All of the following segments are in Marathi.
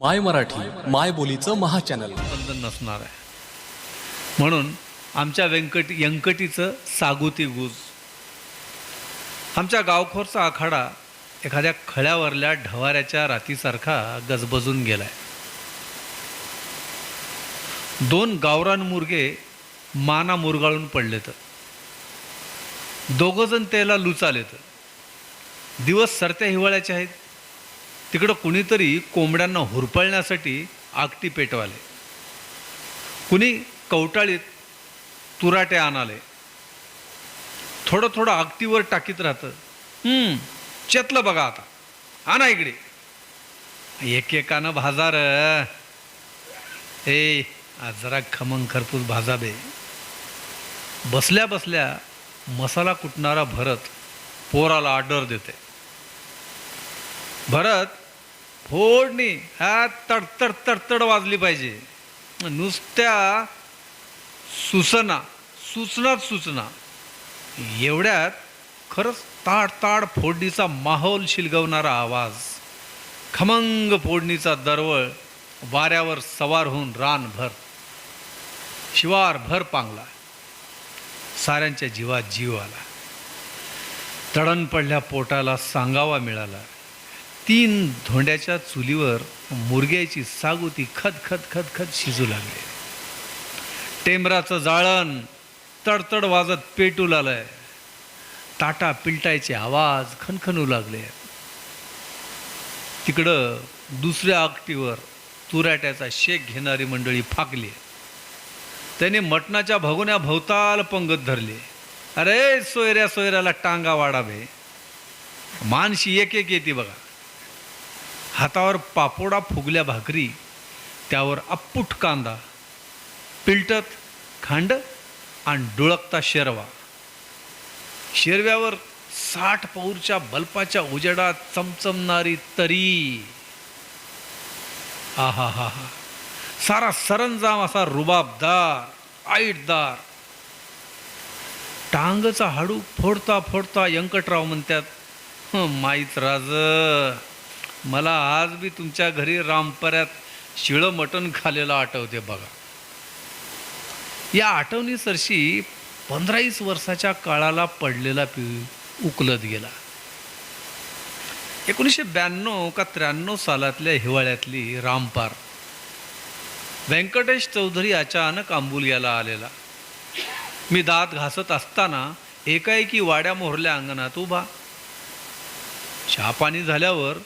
माय मराठी माय बोलीचं महाचॅनल. बंधन नसणार आहे. म्हणून आमच्या व्यंकट व्यंकटीचं सागुती गुज. आमच्या गावखोरचा आखाडा एखाद्या खळ्यावरल्या ढवाऱ्याच्या रातीसारखा गजबजून गेलाय. दोन गावरान मुर्गे माना मुरगाळून पडलेत. दोघंजण त्याला लुचालेत. दिवस सरत्या हिवाळ्याचे आहेत तिकडं कुणीतरी कोंबड्यांना हुरपळण्यासाठी आगटी पेटवाले. कुणी कवटाळीत तुराटे आणाले. थोडं थोडं आगटीवर टाकीत राहतं. चेतलं बघा आता. आणा इकडे. एकेकानं भाजार ए आज जरा खमंग खरपूस भाजाबे बसल्या बसल्या मसाला कुटणारा भरत पोराला ऑर्डर देते. भरत फोडणी हा तडतड तडतड वाजली पाहिजे. नुसत्या सूचना सूचनाच सूचना. एवढ्यात खरंच ताड ताड फोडणीचा माहोल शिलगवणारा आवाज. खमंग फोडणीचा दरवळ वाऱ्यावर सवार होऊन रानभर शिवारभर पांगला. साऱ्यांच्या जीवात जीव आला. तडण पडल्या पोटाला सांगावा मिळाला. तीन धोंड्याच्या चुलीवर मुरग्याची सागुती खद खद शिजू लागले. टेंबराचं जाळण तडतड वाजत पेटू लागलंय. ताटा पिलटायचे आवाज खनखनू लागले. तिकडं दुसऱ्या आकटीवर तुराट्याचा शेक घेणारी मंडळी फाकली. त्याने मटणाच्या भगोन्या भोवताल पंगत धरले. अरे सोयऱ्या सोयऱ्याला टांगा वाढावे. मानशी एक एक येते बघा. हातावर पापोडा फुगल्या भाकरी त्यावर अप्पूट कांदा पिलटत खांड आणि डुळकता शेरवा. शेरव्यावर साठ पौरच्या बल्पाच्या उजेडात चमचमणारी तरी. आहा हा हा सारा सरंजाम असा रुबाबदार आईटदार. टांगचा हाडू फोडता फोडता व्यंकटराव म्हणतात माहीत राज. मला आज बी तुमच्या घरी रामपऱ्यात शिळं मटण खालेलं आठवते बघा. या आठवणी सरशी पंधरावीस वर्षाच्या काळाला पडलेला पि उकलत गेला. एकोणीसशे ब्याण्णव का त्र्याण्णव सालातल्या हिवाळ्यातली रामपार. व्यंकटेश चौधरी अचानक आंबुलग्याला आलेला. मी दात घासत असताना एकाएकी वाड्या मोहरल्या अंगणात उभा. चहापाणी झाल्यावर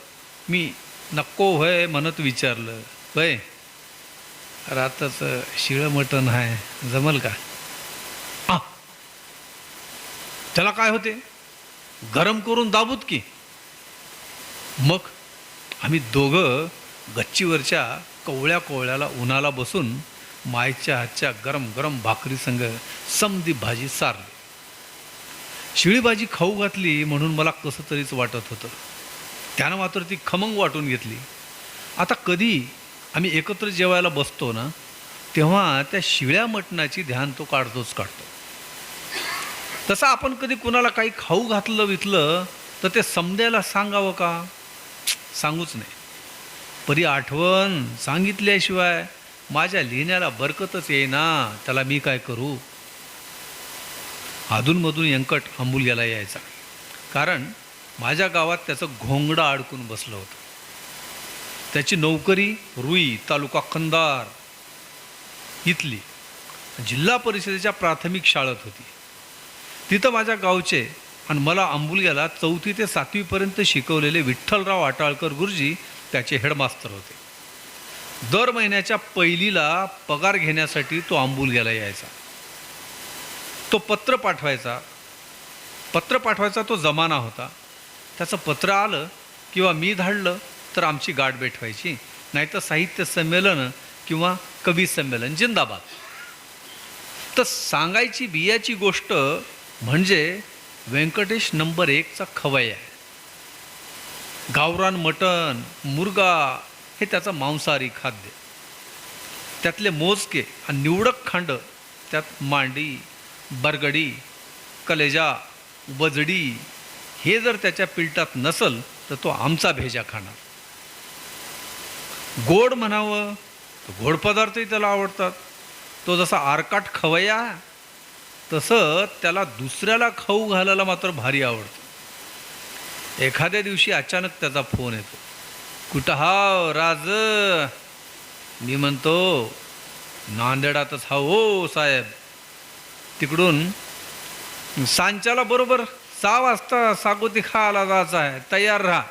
मी नको व्हय म्हणत विचारलं. वय रात्रचं शिळं मटण आहे जमल का? आ त्याला काय होते? गरम करून दाबूत की? मग आम्ही दोघं गच्चीवरच्या कवळ्या कोवळ्याला उन्हाला बसून मायच्या हातच्या गरम गरम भाकरी संग समदी भाजी सारली. शिळी भाजी खाऊ घातली म्हणून मला कसं तरीच वाटत होतं. त्यानं मात्र ती खमंग वाटून घेतली. आता कधी आम्ही एकत्र जेवायला बसतो ना तेव्हा त्या शिळ्या मटणाची ध्यान तो काढतोच काढतो. तसं आपण कधी कुणाला काही खाऊ घातलं वितलं तर ते समजायला सांगावं का? सांगूच नाही. परी आठवण सांगितल्याशिवाय माझ्या लिहिण्याला बरकतच येईना त्याला मी काय करू? अधूनमधून यंकट आंबुल यायचा. कारण माझ्या गावात त्याचं घोंगडा अडकून बसलं होतं. त्याची नोकरी रुई तालुका खंदार इथली. जिल्हा परिषदेच्या प्राथमिक शाळेत होती. तिथं माझ्या गावचे आणि मला आंबुलग्याला चौथी ते सातवीपर्यंत शिकवलेले विठ्ठलराव आटाळकर गुरुजी त्याचे हेडमास्तर होते. दर महिन्याच्या पहिलीला पगार घेण्यासाठी तो आंबुलग्याला यायचा. तो पत्र पाठवायचा. पत्र पाठवायचा तो जमाना होता. त्याचं पत्र आलं किंवा मी धाडलं तर आमची गाठ भेटवायची नाहीतर साहित्य संमेलन किंवा कवी संमेलन जिंदाबाद. तर सांगायची बियाची गोष्ट म्हणजे व्यंकटेश नंबर एकचा खवय आहे. गावरान मटण मुर्गा हे त्याचं मांसाहारी खाद्य. त्यातले मोजके आणि निवडक खांड त्यात मांडी बरगडी कलेजा बजडी हे जर त्याच्या पिलटात नसल तर तो आमचा भेजा खाणार. गोड म्हणावं तर गोड पदार्थही त्याला आवडतात. तो जसा आरकाट खवया तसं त्याला दुसऱ्याला खाऊ घालायला मात्र भारी आवडतं. एखाद्या दिवशी अचानक त्याचा फोन येतो. कुठं हाव राज? मी म्हणतो नांदेडातच हा हो साहेब. तिकडून सांच्याला बरोबर सहा वाजता सागोती खायला जायचं आहे. तयार राहा.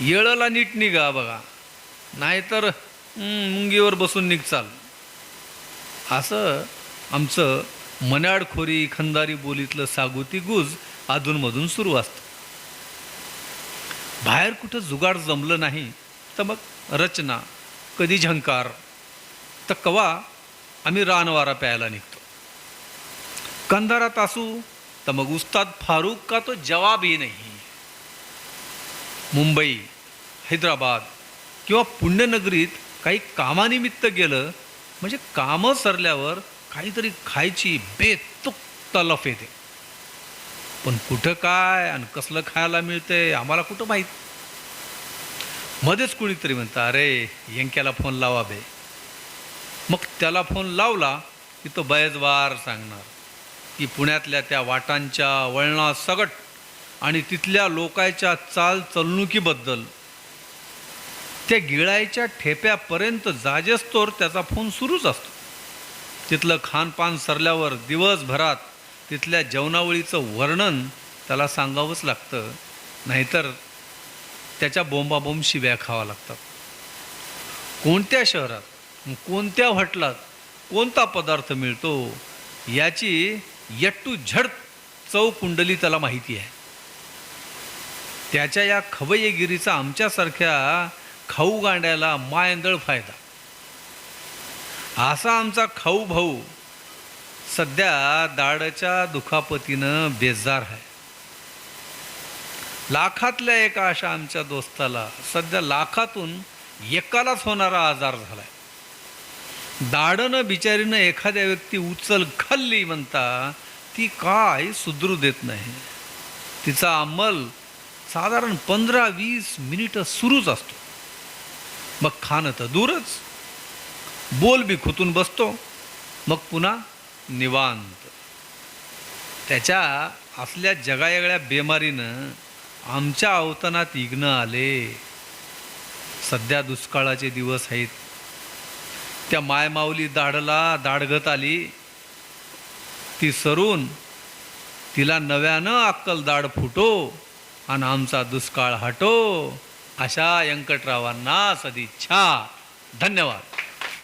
येळला नीट निघा बघा. नाहीतर मुंगीवर बसून निघचाल असं आमचं मनाडखोरी खंदारी बोलीतलं सागोती गुज अधूनमधून सुरू असतं. बाहेर कुठं जुगाड जमलं नाही तर मग रचना कधी झंकार तर कवा आम्ही रानवारा प्यायला निघतो. कंधारात असू तर मग उस्ताद फारूक का तो जवाबही नाही। मुंबई हैदराबाद किंवा पुण्यनगरीत काही कामानिमित्त गेलं म्हणजे कामं सरल्यावर काहीतरी खायची बेतुक तलफ येते. पण कुठं काय आणि कसलं खायला मिळतंय आम्हाला कुठं माहीत? मध्येच कुणीतरी म्हणतं अरे यंक्याला फोन लावा बे. मग त्याला फोन लावला की तो बयजवार सांगणार. की पुण्यातल्या त्या वाटांच्या वळणासकट आणि तिथल्या लोकांच्या चालचलणुकीबद्दल त्या गिळायच्या ठेप्यापर्यंत जाजेस्तोर त्याचा फोन सुरूच असतो. तिथलं खानपान सरल्यावर दिवसभरात तिथल्या जेवणावळीचं वर्णन त्याला सांगावंच लागतं नाहीतर त्याच्या बोंबाबोंब शिव्या खावा लागतात. कोणत्या शहरात कोणत्या हॉटलात कोणता पदार्थ मिळतो याची यट्टू झड चव कुंडली त्याला माहिती आहे. त्याच्या या खवयगिरीचा आमच्यासारख्या खाऊ गांड्याला मायंदळ फायदा. असा आमचा खाऊ भाऊ सध्या दाडच्या दुखापतीनं बेजार आहे. लाखातल्या एका अशा आमच्या दोस्ताला सध्या लाखातून एकालाच होणारा आजार झालाय. दाडनं बिचारीनं एखाद्या व्यक्ती उचल खाल्ली म्हणता ती काय सुधरू देत नाही. तिचा अंमल साधारण पंधरा वीस मिनिटं सुरूच असतो. मग खाणं तर दूरच. बोल बी खुतून बसतो. मग पुन्हा निवांत. त्याच्या असल्या जगायगळ्या बेमारीनं आमच्या अवतनात इग्न आले. सध्या दुष्काळाचे दिवस आहेत. त्या मायमाऊली दाढला दाढगत आली. ती सरून तिला नव्यानं अक्कल दाढ फुटो आणि आमचा दुष्काळ हटो. अशा व्यंकटरावांना सदिच्छा. धन्यवाद.